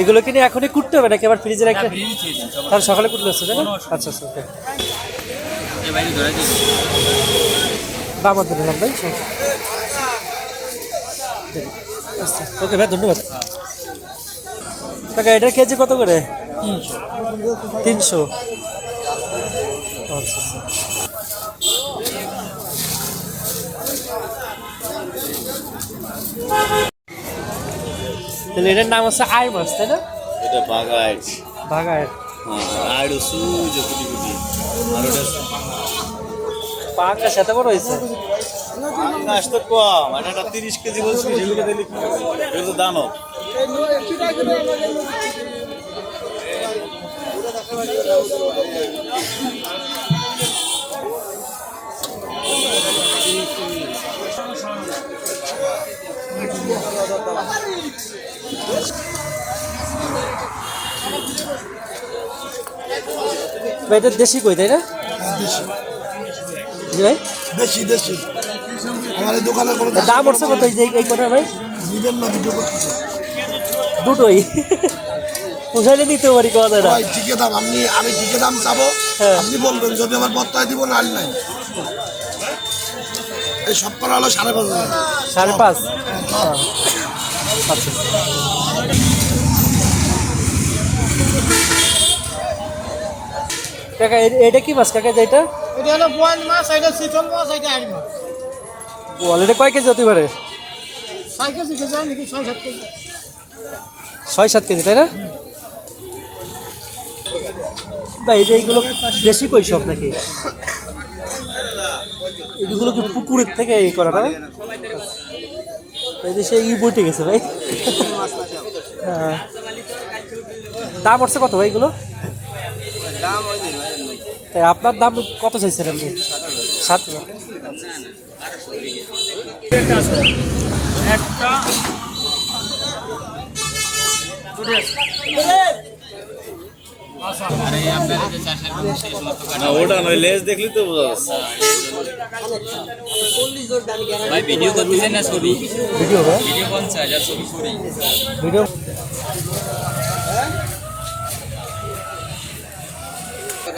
এগুলো কিনে এখনই কুটতে হবে নাকি? আবার ফ্রিজে রেখে ফ্রিজ খেয়ে দিন সবার তাহলে সকালে কুটলে হচ্ছে তাই না? আচ্ছা আচ্ছা ওকে। দাম আর দিলাম ভাই। আচ্ছা ওকে ভাই ধন্যবাদ। টাকা এটার কেজি কত করে? তিনশো। আচ্ছা তাহলে এটার নাম হচ্ছে আয় মাছ তাই না? এটা বাগায় বাগায় হ্যাঁ আর সুজ কুটি কুটি। আর ওটা পাঙ্গা সাথে বড় হয়েছে। পাঙ্গাস তো কম আর একটা তিরিশ কেজি বলছি সেগুলো দিলে কি? এগুলো তো দানব। এটা দেশি কই তাই না? জি ভাই। দেশি দেশি। আমার এই দোকানে কোনো দাম হচ্ছে কত এই এই ভাই? নিবেন না ভিডিও করতেছে। দুটোই। পোষাইলে দিতে পারি কথা যায় ভাই ঠিকই দাম। আপনি আমি ঠিকই দাম চাবো। হ্যাঁ। আপনি বলবেন যদি আমার বত্তায় দিব না নাই। এই সব করা হলো সাড়ে পাঁচ হাজার। সাড়ে পাঁচ। আচ্ছা। কাকা এটা কি মাছ? কাকা যেটা এটা হলো বোয়াল মাছ এটা চিতল মাছ এটা আড়ি মাছ। বল এটা কয় কেজি হতে পারে ছয় কেজি কেজি নাকি? ছয় সাত কেজি। ছয় সাত কেজি তাই না? ভাই এই যে এইগুলো দেশি কই সব নাকি? এগুলো কি পুকুরের থেকে এই করা না এই দেশে ই বইটে গেছে ভাই। হ্যাঁ। দাম হচ্ছে কত ভাই এগুলো? তাই আপনার দাম কত চাইছেন আপনি? সাত হাজার। আর এই আপনার এই যে চাষের মানুষ এই সমস্ত না ওটা নয় লেজ দেখলি তো বোঝা যাচ্ছে। ভাই ভিডিও করতেছেন না ছবি? ভিডিও ভাই ভিডিও পঞ্চাশ আর ছবি কুড়ি ভিডিও